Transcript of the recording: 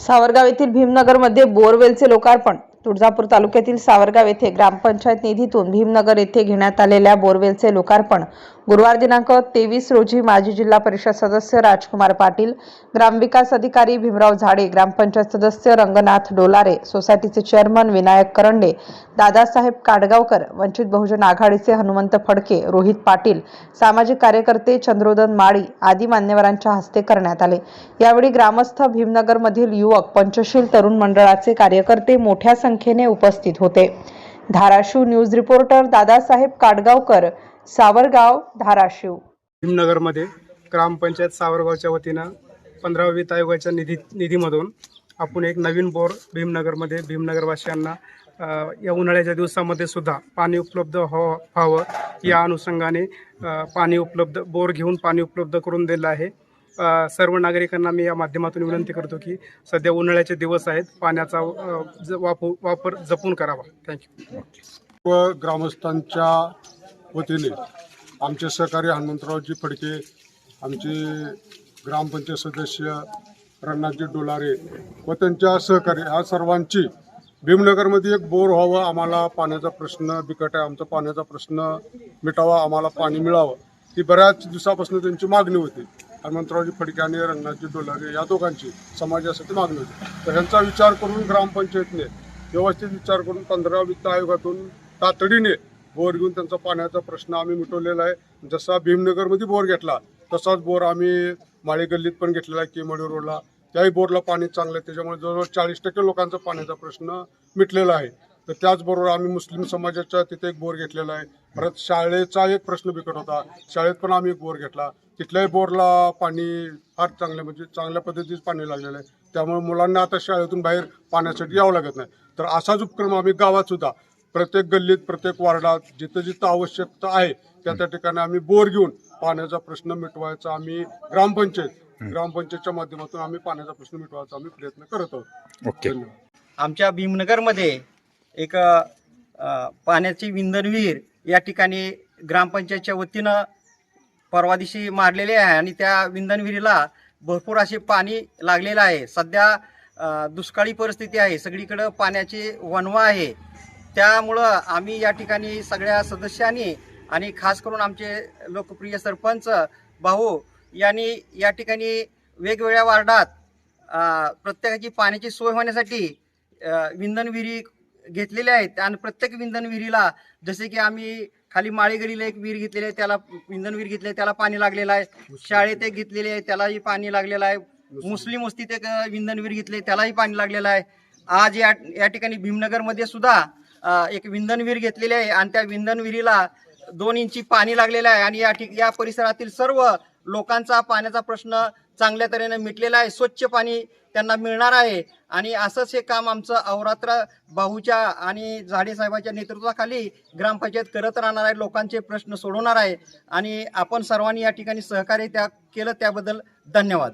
सावरगाव येथील भीमनगरमध्ये बोरवेलचे लोकार्पण तुळजापूर तालुक्यातील सावरगाव येथे ग्रामपंचायत निधीतून भीमनगर येथे घेण्यात आलेल्या बोरवेलचे लोकार्पण. गुरुवार दिनांक तेवीस रोजी माजी जिल्हा परिषद सदस्य राजकुमार पाटील ग्रामविकास अधिकारी भीमराव झाडे ग्रामपंचायत सदस्य रंगनाथ डोलारे सोसायटीचे चेअरमन विनायक करंडे दादासाहेब काडगावकर वंचित बहुजन आघाडीचे हनुमंत फडके रोहित पाटील सामाजिक कार्यकर्ते चंद्रोदन माळी आदी मान्यवरांच्या हस्ते करण्यात आले. यावेळी ग्रामस्थ भीमनगरमधील युवक पंचशील तरुण मंडळाचे कार्यकर्ते मोठ्या संख्येने उपस्थित होते. Dharashiv news reporter Dadasaheb Kadgaonkar Savargaon Dharashiv. भीमनगरमध्ये ग्रामपंचायत सावरगावच्या वतीनं पंधरा वित्त आयोगाच्या निधी निधीमधून आपण एक नवीन बोर भीमनगरमध्ये भीमनगरवासियांना या उन्हाळ्याच्या दिवसामध्ये सुद्धा पाणी उपलब्ध हो व्हावं या अनुषंगाने पाणी उपलब्ध बोर घेऊन पाणी उपलब्ध करून दिलं आहे. सर्व नागरिकांना मी या माध्यमातून विनंती करतो की सध्या उन्हाळ्याचे दिवस आहेत पाण्याचा वापर वापर जपून करावा. थँक्यू व ग्रामस्थांच्या वतीने आमचे सहकारी हनुमंतरावजी फडके आमचे ग्रामपंचायत सदस्य रणाजी डोलारे व त्यांच्या सहकारी ह्या सर्वांची भीमनगरमध्ये एक बोर व्हावं आम्हाला पाण्याचा प्रश्न बिकट आहे आमचा पाण्याचा प्रश्न मिटावा आम्हाला पाणी मिळावं ही बऱ्याच दिवसापासून त्यांची मागणी होती. हनुमंतरावजी फडके आणि रंगनाथजी डोलारे या दोघांची समाजासाठी मागणी होती. तर ह्यांचा विचार करून ग्रामपंचायतने व्यवस्थित विचार करून पंधरा वित्त आयोगातून तातडीने बोर घेऊन त्यांचा पाण्याचा प्रश्न आम्ही मिटवलेला आहे. जसा भीमनगरमध्ये बोर घेतला तसाच बोर आम्ही माळी गल्लीत पण घेतलेला आहे केमळी रोडला. त्याही बोरला पाणी चांगलं आहे त्याच्यामुळे जवळजवळ चाळीस टक्के लोकांचा पाण्याचा प्रश्न मिटलेला आहे. तर त्याचबरोबर आम्ही मुस्लिम समाजाच्या तिथे एक बोर घेतलेला आहे. परत शाळेचा एक प्रश्न बिकट होता. शाळेत पण आम्ही एक बोर घेतला. तिथल्याही बोरला पाणी फार चांगलं म्हणजे चांगल्या पद्धतीचं पाणी लागलेलं आहे. त्यामुळे मुलांना आता शाळेतून बाहेर पाण्यासाठी यावं लागत नाही. तर असाच उपक्रम आम्ही गावात सुद्धा प्रत्येक गल्लीत प्रत्येक वार्डात जिथं जिथं आवश्यकता आहे त्या त्या ठिकाणी आम्ही बोर घेऊन पाण्याचा प्रश्न मिटवायचा आम्ही ग्रामपंचायत ग्रामपंचायतच्या माध्यमातून आम्ही पाण्याचा प्रश्न मिटवायचा आम्ही प्रयत्न करत आहोत. ओके. आमच्या भीमनगरमध्ये एक पाण्याची विंधन विहीर या ठिकाणी ग्रामपंचायतच्या वतीनं परवा दिवशी मारलेले आहे आणि त्या विंधन विहिरीला भरपूर असे पाणी लागलेलं आहे. सध्या दुष्काळी परिस्थिती आहे. सगळीकडं पाण्याची वणवा आहे. त्यामुळं आम्ही या ठिकाणी सगळ्या सदस्यांनी आणि खास करून आमचे लोकप्रिय सरपंच भाऊ यांनी या ठिकाणी वेगवेगळ्या वार्डात प्रत्येकाची पाण्याची सोय होण्यासाठी विंधन विहिरी घेतलेल्या आहेत. आणि प्रत्येक विंधन विहिरीला जसे की आम्ही खाली माळी गलीला एक विहीर घेतलेली आहे त्याला विंधन विहीर घेतली त्याला पाणी लागलेलं आहे. शाळेत एक घेतलेली आहे त्यालाही पाणी लागलेलं आहे. मुस्लिम वस्तीत एक विंधन विहीर घेतली त्यालाही पाणी लागलेलं आहे. आज या या ठिकाणी भीमनगरमध्ये सुद्धा एक विंधन विहीर घेतलेली आहे. आणि त्या विंधन विहिरीला दोन इंची पाणी लागलेलं आहे. आणि या ठिक या परिसरातील सर्व लोकांचा पाण्याचा प्रश्न चांगल्या तऱ्हेने मिटलेलं आहे. स्वच्छ पाणी त्यांना मिळणार आहे. आणि असंच हे काम आमचं अहोरात्र भाऊच्या आणि झाडेसाहेबांच्या नेतृत्वाखाली ग्रामपंचायत करत राहणार आहे. लोकांचे प्रश्न सोडवणार आहे. आणि आपण सर्वांनी या ठिकाणी सहकार्य त्या केलं त्याबद्दल धन्यवाद.